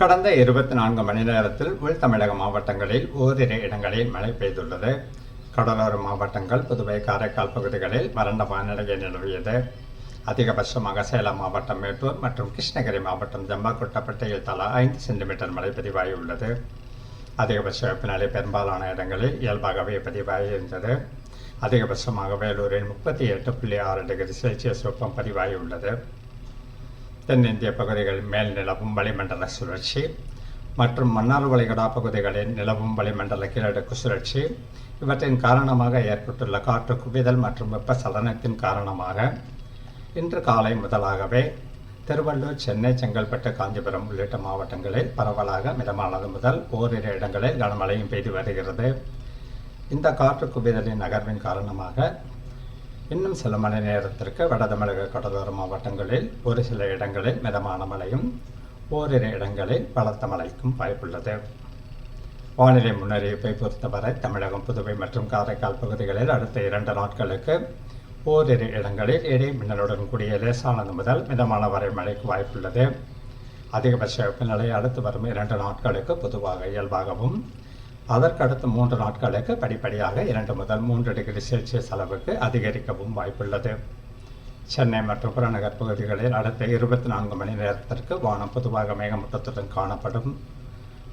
கடந்த இருபத்தி நான்கு மணி நேரத்தில் உள் தமிழக மாவட்டங்களில் ஓரிரு இடங்களில் மழை பெய்துள்ளது. கடலோர மாவட்டங்கள் புதுவை காரைக்கால் பகுதிகளில் வறண்ட வானிலையை நிலவியது. அதிகபட்சமாக சேலம் மாவட்டம் மேட்டூர் மற்றும் கிருஷ்ணகிரி மாவட்டம் ஜம்பாக்குட்டப்பட்டியில் தலா ஐந்து சென்டிமீட்டர் மழை பதிவாகியுள்ளது. அதிகபட்ச வெப்பநிலை பெரும்பாலான இடங்களில் இயல்பாகவே பதிவாகியிருந்தது. அதிகபட்சமாக வேலூரில் முப்பத்தி எட்டு புள்ளி ஆறு டிகிரி செல்சியஸ் வெப்பம் பதிவாகியுள்ளது. தென்னிந்திய பகுதிகள் மேல் நிலவும் வளிமண்டல சுழற்சி மற்றும் மன்னார் வளைகுடா பகுதிகளில் நிலவும் வளிமண்டல கீழடுக்கு சுழற்சி. இவற்றின் காரணமாக ஏற்பட்டுள்ள காற்று குவிதல் மற்றும் வெப்பச்சலனத்தின் காரணமாக இன்று காலை முதலாகவே திருவள்ளூர் சென்னை செங்கல்பட்டு காஞ்சிபுரம் உள்ளிட்ட மாவட்டங்களில் பரவலாக மிதமானது முதல் ஓரிரு இடங்களில் கனமழையும் பெய்து வருகிறது. இந்த காற்று குவிதலின் நகர்வின் காரணமாக இன்னும் சில மணி நேரத்திற்கு வட தமிழக கடலோர மாவட்டங்களில் ஒரு சில இடங்களில் மிதமான மழையும் ஓரிரு இடங்களில் பலத்த மழைக்கும் வாய்ப்புள்ளது. வானிலை முன்னறிவிப்பை பொறுத்தவரை தமிழகம் புதுவை மற்றும் காரைக்கால் பகுதிகளில் அடுத்த இரண்டு நாட்களுக்கு ஓரிரு இடங்களில் இடி மின்னலுடன் கூடிய லேசானது முதல் மிதமான வரை மழைக்கு வாய்ப்புள்ளது. அதிகபட்ச வெப்பநிலை அடுத்து வரும் இரண்டு நாட்களுக்கு பொதுவாக இயல்பாகவும் அதற்கடுத்த மூன்று நாட்களுக்கு படிப்படியாக இரண்டு முதல் மூன்று டிகிரி செல்சியஸ் அளவுக்கு அதிகரிக்கவும் வாய்ப்புள்ளது. சென்னை மற்றும் புறநகர் பகுதிகளில் அடுத்த இருபத்தி நான்கு மணி நேரத்திற்கு வானம் பொதுவாக மேகமூட்டத்துடன் காணப்படும்.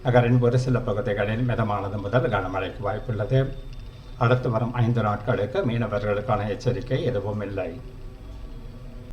நகரின் ஒரு சில பகுதிகளில் மிதமானது முதல் கனமழைக்கு வாய்ப்புள்ளது. அடுத்து வரும் ஐந்து நாட்களுக்கு மீனவர்களுக்கான எச்சரிக்கை எதுவும் இல்லை.